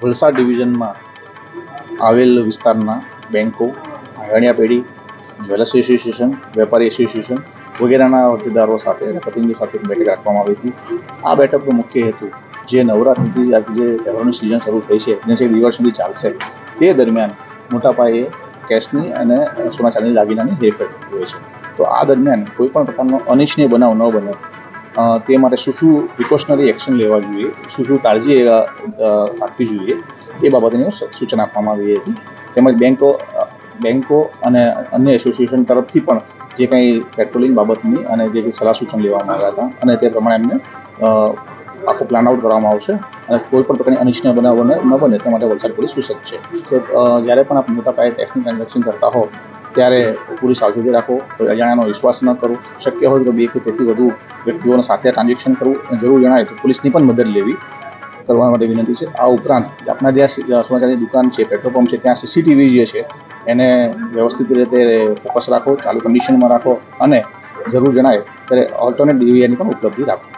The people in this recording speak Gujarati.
વલસાડ ડિવિઝનમાં આવેલ વિસ્તારના બેન્કો આંગણિયા પેઢી, જ્વેલર્સ એસોસિએશન, વેપારી એસોસિએશન વગેરેના હોદ્દેદારો સાથે અને પ્રતિનિધિઓ સાથે બેઠક રાખવામાં આવી હતી. આ બેઠકનો મુખ્ય હેતુ જે નવરાત્રિથી જે તહેવારોની સિઝન શરૂ થઈ છે, જે દિવસ સુધી ચાલશે, તે દરમિયાન મોટા પાયે કેશની અને સોના ચાંદીની દાગીનાની હેરફેર થતી હોય છે. તો આ દરમિયાન કોઈ પણ પ્રકારનો અનિચ્છનીય બનાવ ન બને. તે માટે શું શું પ્રિકોશનરી એક્શન લેવા જોઈએ? શું શું કાળજી રાખવી જોઈએ? એ બાબતની સૂચના આપવામાં આવી હતી. તેમજ બેન્કો બેન્કો અને અન્ય એસોસિએશન તરફથી પણ જે કંઈ પેટ્રોલિંગ બાબતની અને જે કંઈ સલાહ સૂચન લેવામાં આવ્યા હતા અને તે પ્રમાણે એમને આખો પ્લાન આઉટ કરવામાં આવશે અને કોઈ પણ પ્રકારની અનિચ્છનીય બનાવો ન બને તે માટે વલસાડ પોલીસ સુસજ્જ છે. જ્યારે પણ આપ મોટા પાયે ટેક્સની ટ્રાન્ઝેક્શન કરતા હો ત્યારે પૂરી સાવચેતી રાખો અજાણ્યાનો વિશ્વાસ ન કરો. શક્ય હોય તો બે કે તેથી વધુ વ્યક્તિઓને સાથે ટ્રાન્ઝેક્શન કરવું અને જરૂર જણાય તો પોલીસની પણ મદદ લેવી કરવા માટે વિનંતી છે. આ ઉપરાંત આપણા જ્યાં સમાચારની દુકાન છે, પેટ્રોલ પંપ છે, ત્યાં સીસીટીવી જે છે, એને વ્યવસ્થિત રીતે ફોકસ રાખો, ચાલુ કન્ડિશનમાં રાખો અને જરૂર જણાય ત્યારે ઓલ્ટરનેટ ડીવીઆરની પણ ઉપલબ્ધિ રાખો.